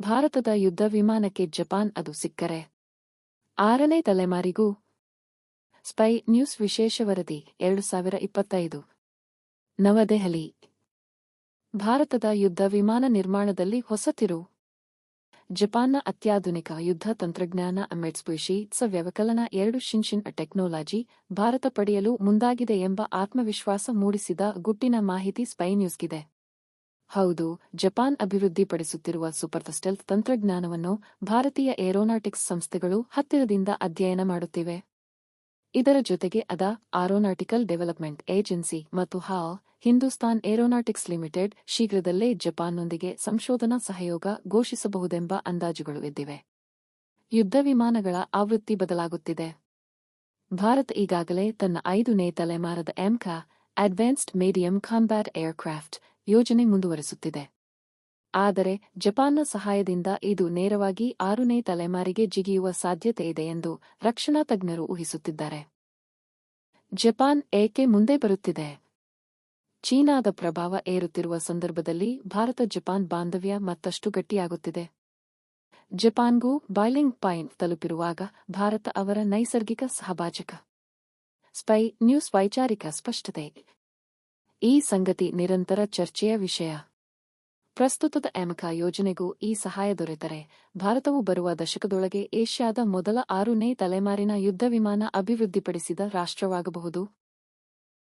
ಭಾರತದ ಯುದ್ಧ ವಿಮಾನಕ್ಕೆ ಜಪಾನ್ ಅದು ಸಿಕ್ಕರೆ. ಆರನೇ ತಲೆಮಾರಿಗೂ. ಸ್ಪೈ ನ್ಯೂಸ್ ವಿಶೇಷ ವರದಿ, ಎರಡು ಸಾವಿರ ಇಪ್ಪತ್ತೈದು. ನವದೆಹಲಿ. ಭಾರತದ ಯುದ್ಧ ವಿಮಾನ ನಿರ್ಮಾಣದಲ್ಲಿ ಹೊಸ ತಿರು. ಜಪಾನ್ನ ಅತ್ಯಾಧುನಿಕ ಯುದ್ಧ ತಂತ್ರಜ್ಞಾನ ಅಮೆಟ್ಸ್ಪುಷಿ ಸ ವ್ಯವಕಲನ ಎರಡು ಶಿನ್ಶಿನ್ ಟೆಕ್ನಾಲಜಿ, ಭಾರತ ಪಡೆಯಲು ಮುಂದಾಗಿದೆ ಎಂಬ ಆತ್ಮವಿಶ್ವಾಸ ಮೂಡಿಸಿದ ಗುಟ್ಟಿನ ಮಾಹಿತಿ ಸ್ಪೈ ನ್ಯೂಸ್ಗಿದೆ. ಹೌದು, ಜಪಾನ್ ಅಭಿವೃದ್ಧಿಪಡಿಸುತ್ತಿರುವ ಸೂಪರ್ಫಸ್ಟೆಲ್ ತಂತ್ರಜ್ಞಾನವನ್ನು ಭಾರತೀಯ ಏರೋನಾಟಿಕ್ಸ್ ಸಂಸ್ಥೆಗಳು ಹತ್ತಿರದಿಂದ ಅಧ್ಯಯನ ಮಾಡುತ್ತಿವೆ. ಇದರ ಜೊತೆಗೆ ಅದ ಆರೋನಾಟಿಕಲ್ ಡೆವಲಪ್ಮೆಂಟ್ ಏಜೆನ್ಸಿ ಮತ್ತು ಹಾ ಹಿಂದೂಸ್ತಾನ್ ಏರೋನಾಟಿಕ್ಸ್ ಲಿಮಿಟೆಡ್ ಶೀಘ್ರದಲ್ಲೇ ಜಪಾನ್ನೊಂದಿಗೆ ಸಂಶೋಧನಾ ಸಹಯೋಗ ಘೋಷಿಸಬಹುದೆಂಬ ಅಂದಾಜುಗಳು ಇದ್ದಿವೆ ಯುದ್ಧ ವಿಮಾನಗಳ ಆವೃತ್ತಿ ಬದಲಾಗುತ್ತಿದೆ. ಭಾರತ ಈಗಾಗಲೇ ತನ್ನ ಐದನೇ ತಲೆಮಾರದ ಎಂಖಾ ಅಡ್ವಾನ್ಸ್ಡ್ ಮೀಡಿಯಂ ಕಾಂಬ್ಯಾಟ್ ಏರ್ಕ್ರಾಫ್ಟ್ ಯೋಜನೆ ಮುಂದುವರೆಸುತ್ತಿದೆ. ಆದರೆ, ಜಪಾನ್ನ ಸಹಾಯದಿಂದ ಇದು ನೇರವಾಗಿ ಆರನೇ ತಲೆಮಾರಿಗೆ ಜಿಗಿಯುವ ಸಾಧ್ಯತೆ ಇದೆ ಎಂದು ರಕ್ಷಣಾ ತಜ್ಞರು ಊಹಿಸುತ್ತಿದ್ದಾರೆ. ಜಪಾನ್ ಏಕೆ ಮುಂದೆ ಬರುತ್ತಿದೆ? ಚೀನಾದ ಪ್ರಭಾವ ಏರುತ್ತಿರುವ ಸಂದರ್ಭದಲ್ಲಿ ಭಾರತ ಜಪಾನ್ ಬಾಂಧವ್ಯ ಮತ್ತಷ್ಟು ಗಟ್ಟಿಯಾಗುತ್ತಿದೆ. ಜಪಾನ್ಗೂ ಬಾಯ್ಲಿಂಗ್ ಪಾಯಿಂಟ್ ತಲುಪಿರುವಾಗ ಭಾರತ ಅವರ ನೈಸರ್ಗಿಕ ಸಹಭಾಜಕ. ಸ್ಪೈ ನ್ಯೂಸ್ ವೈಚಾರಿಕ ಸ್ಪಷ್ಟತೆ ಈ ಸಂಗತಿ ನಿರಂತರ ಚರ್ಚೆಯ ವಿಷಯ. ಪ್ರಸ್ತುತದ ಎಮಕ ಯೋಜನೆಗೂ ಈ ಸಹಾಯ ದೊರೆತರೆ. ಭಾರತವು ಬರುವ ದಶಕದೊಳಗೆ ಏಷ್ಯಾದ ಮೊದಲ ಆರುನೇ ತಲೆಮಾರಿನ ಯುದ್ಧ ವಿಮಾನ ಅಭಿವೃದ್ಧಿಪಡಿಸಿದ ರಾಷ್ಟ್ರವಾಗಬಹುದು.